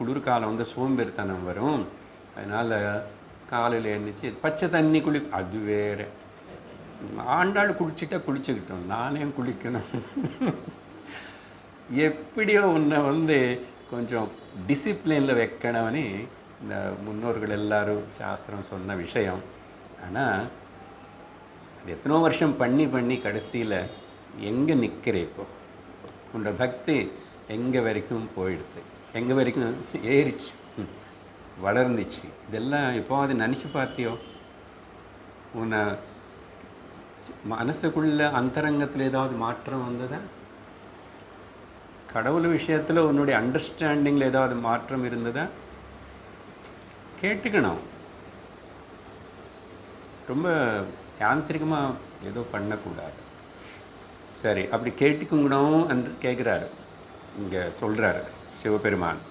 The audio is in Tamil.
குளிர்காலம் வந்து சோம்பேறித்தனம் வரும். அதனால் காலையில் எழுந்திரிச்சு பச்சை தண்ணி குளி அது வேற. ஆண்டாள் குளிச்சுட்டா குளிச்சுக்கிட்டோம். நானே குளிக்கணும். எப்படியோ உன்னை வந்து கொஞ்சம் டிசிப்ளினில் வைக்கணும்னு இந்த முன்னோர்கள் எல்லாரும் சாஸ்திரம் சொன்ன விஷயம். ஆனால் அது எத்தனோ வருஷம் பண்ணி பண்ணி கடைசியில் எங்கே நிற்கிற இப்போ? உன்னோட பக்தி எங்கே வரைக்கும் போயிடுது? எங்கே வரைக்கும் ஏறிச்சு. வளர்ந்துச்சு. இதெல்லாம் இப்போ அது நினச்சி பார்த்தியோ? உன்னை மனசுக்குள்ள அந்தரங்கத்தில் ஏதாவது மாற்றம் வந்ததா? கடவுள் விஷயத்தில் உன்னுடைய அண்டர்ஸ்டாண்டிங்கில் ஏதாவது மாற்றம் இருந்ததா? கேட்டுக்கணும். ரொம்ப யாந்திரிகமாக ஏதோ பண்ணக்கூடாது. சரி அப்படி கேட்டுக்கணும் என்று கேட்குறாரு இங்கே சொல்கிறாரு Superman.